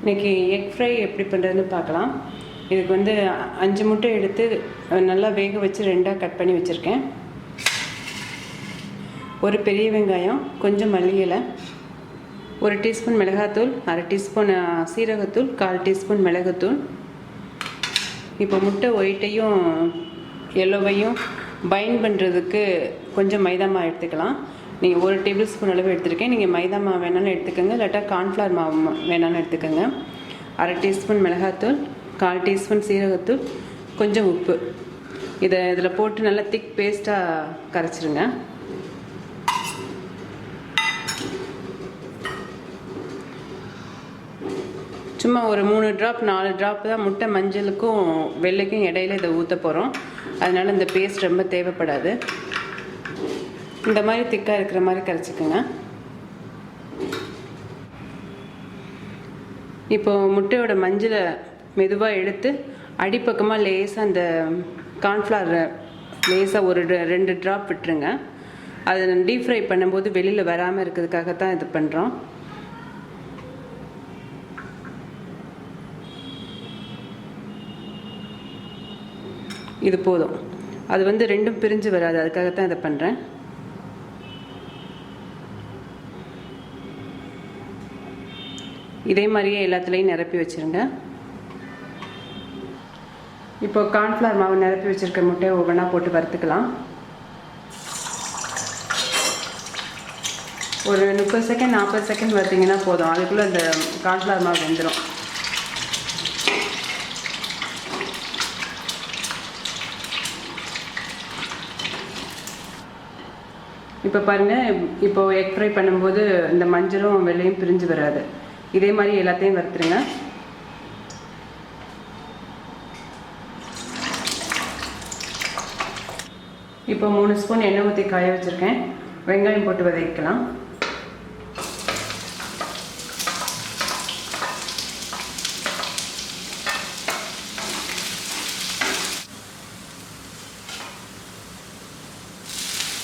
இன்றைக்கி egg fry எப்படி பண்ணுறதுன்னு பார்க்கலாம். இதுக்கு வந்து அஞ்சு முட்டை எடுத்து நல்லா வேக வச்சு ரெண்டாக கட் பண்ணி வச்சுருக்கேன். ஒரு பெரிய வெங்காயம் கொஞ்சம் மல்லி இலை ஒரு டீஸ்பூன் மிளகாத்தூள் அரை டீஸ்பூன் சீரகத்தூள் கால் டீஸ்பூன் மிளகுத்தூள். இப்போ முட்டை ஒயிட்டையும் எல்லோவையும் பைண்ட் பண்ணுறதுக்கு கொஞ்சம் மைதா மாவு எடுத்துக்கலாம். நீங்கள் ஒரு டேபிள் ஸ்பூன் அளவு எடுத்துருக்கேன். நீங்கள் மைதா மாவு வேணாலும் எடுத்துக்கோங்க. இல்லாட்டா கார்ன்ஃப்ளவர் மாவு வேணாலும் எடுத்துக்கோங்க. அரை டீஸ்பூன் மிளகாத்தூள் கால் டீஸ்பூன் சீரகத்தூள் கொஞ்சம் உப்பு. இதை இதில் போட்டு நல்லா திக் பேஸ்ட்டாக கரைச்சிருங்க. சும்மா ஒரு மூணு ட்ராப் நாலு ட்ராப் தான் முட்டை மஞ்சளுக்கும் வெள்ளைக்கும் இடையில இதை ஊற்ற போகிறோம் அதனால இந்த பேஸ்ட் ரொம்ப தேவைப்படாது. இந்த மாதிரி திக்காக இருக்கிற மாதிரி கரைச்சிக்கோங்க. இப்போ முட்டையோட மஞ்சளை மெதுவாக எடுத்து அடிப்பக்கமாக லேசாக அந்த கார்ன்ஃப்ளவர் லேசாக ஒரு ரெண்டு ட்ராப் விட்டுருங்க. அதை டீப் ஃப்ரை பண்ணும்போது வெளியில் வராமல் இருக்கிறதுக்காக தான் இது பண்ணுறோம் இது போதும். அது வந்து ரெண்டும் பிரிஞ்சு வராது. அதுக்காக தான் இதை பண்ணுறேன் இதே மாதிரியே எல்லாத்துலேயும் நிரப்பி வச்சுருங்க. இப்போ கார்ன்ஃப்ளவர் மாவு நிரப்பி வச்சுருக்க முட்டையை ஒவ்வொன்றா போட்டு வறுத்துக்கலாம். ஒரு முப்பது செகண்ட் நாற்பது செகண்ட் வறுத்திங்கன்னா போதும். அதுக்குள்ளே அந்த கார்ன்ஃப்ளவர் மாவு வெந்துடும் இப்போ பாருங்கள் இப்போது எக் ஃப்ரை பண்ணும்போது இந்த மஞ்சளும் வெள்ளையும் பிரிஞ்சு வராது. இதே மாதிரி எல்லாத்தையும் வறுத்துருங்க. இப்போ மூணு ஸ்பூன் எண்ணெய் ஊற்றி காய வச்சுருக்கேன். வெங்காயம் போட்டு வதக்கலாம்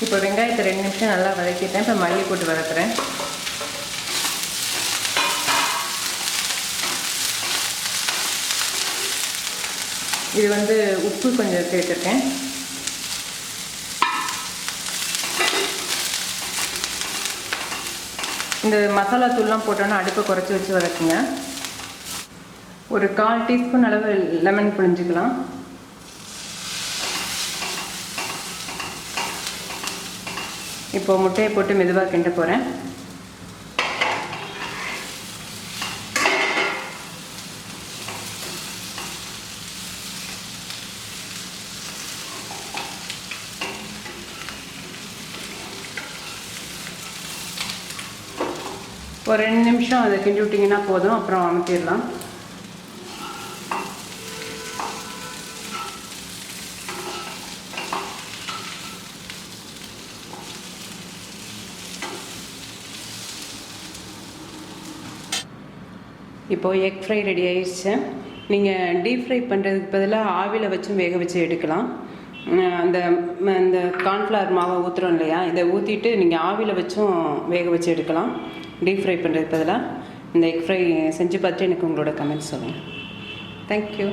இப்போ வெங்காயத்தை ரெண்டு நிமிஷம் நல்லா வதக்கிட்டேன். இப்போ மல்லி போட்டு வதக்குறேன். இது வந்து உப்பு கொஞ்சம் சேர்த்துருக்கேன் இந்த மசாலா தூள்லாம் போட்டோன்னா அடுப்பை குறைச்சி வச்சு வதக்குங்க. ஒரு கால் டீஸ்பூன் அளவு லெமன் புழிஞ்சிக்கலாம். இப்போ முட்டையை போட்டு மெதுவாக கிண்ட போகிறேன் ஒரு ரெண்டு நிமிஷம் அதை கிண்டி விட்டிங்கன்னா போதும் அப்புறம் அமுத்திடலாம். இப்போது எக் ஃப்ரை ரெடி ஆயிடுச்சு. நீங்கள் டீப் ஃப்ரை பண்ணுறதுக்கு பதிலாக ஆவியில் வச்சும் வேக வச்சு எடுக்கலாம். அந்த இந்த அந்த கார்ன்ஃப்ளவர் மாவை ஊற்றுறோம் இல்லையா? இதை ஊற்றிட்டு நீங்கள் ஆவியில் வச்சும் வேக வச்சு எடுக்கலாம். டீப் ஃப்ரை பண்ணுறதுக்கு பதிலாக இந்த எக் ஃப்ரை செஞ்சு பார்த்துட்டு எனக்கு உங்களோட கமெண்ட்ஸ் சொல்லுங்கள் தேங்க்யூ